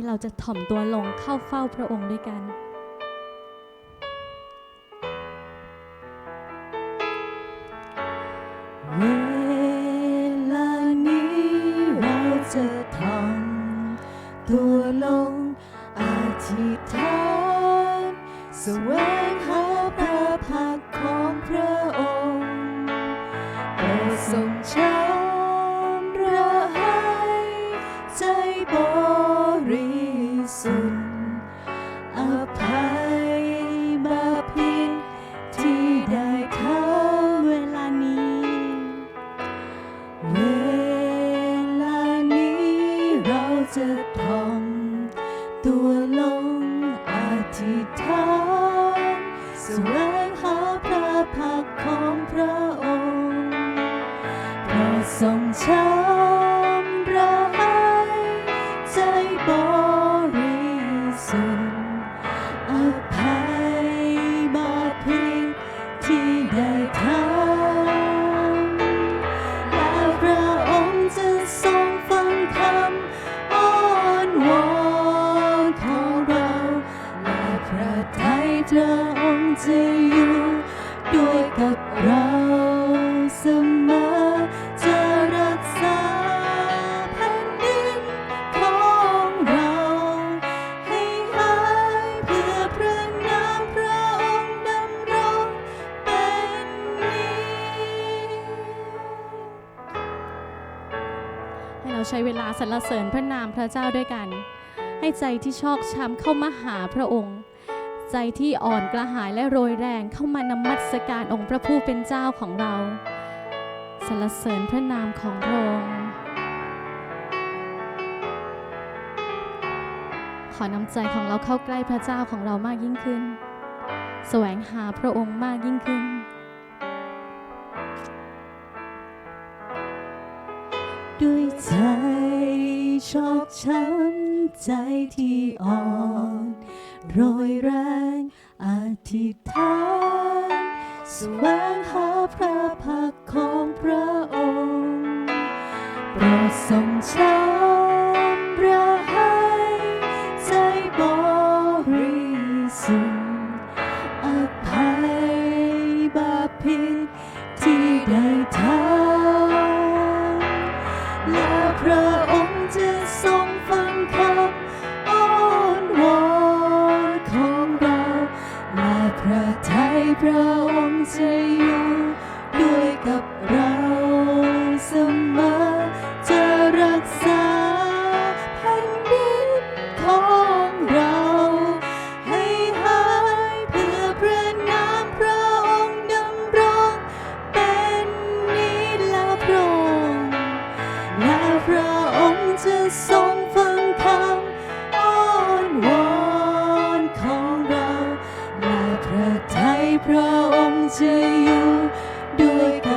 นี้เราจะถ่อมตัวลงเข้าเฝ้าพระองค์ด้วยกันเวลานี้เราจะทำตัวลงอธิษฐานแสวงหาพระพักของพระ จะทำตัวลงอธิษฐานแสวงหาพระพักของพระองค์โปรดทรงช้ำระให้ใจบริสุทธิ์อภัยบาปผิดที่ได้ทำ กับเราเสมอจะรักษาแผ่นดินของเรา ให้หายเพื่อพระนามพระองค์ดำรงเป็นนิให้เราใช้เวลาสรรเสริญพระนามพระเจ้าด้วยกัน ให้ใจที่ชอกช้ำเข้ามาหาพระองค์ ใจที่อ่อนกระหายและโรยแรงเข้ามานมัสการองค์พระผู้เป็นเจ้าของเราสรรเสริญพระนามของพระองค์ขอนำใจของเราเข้าใกล้พระเจ้าของเรามากยิ่งขึ้น แสวงหาพระองค์มากยิ่งขึ้น ชอกช้ำใจที่อ่อนโรยแรงอธิษฐานแสวงหาพระพักของพระองค์โปรดทรงช้ำระให้ใจบริสุทธิ์อภัยบาปผิดที่ได้ทำ พระองค์จะอยู่ด้วยกับเราเสมอ to you. Do it.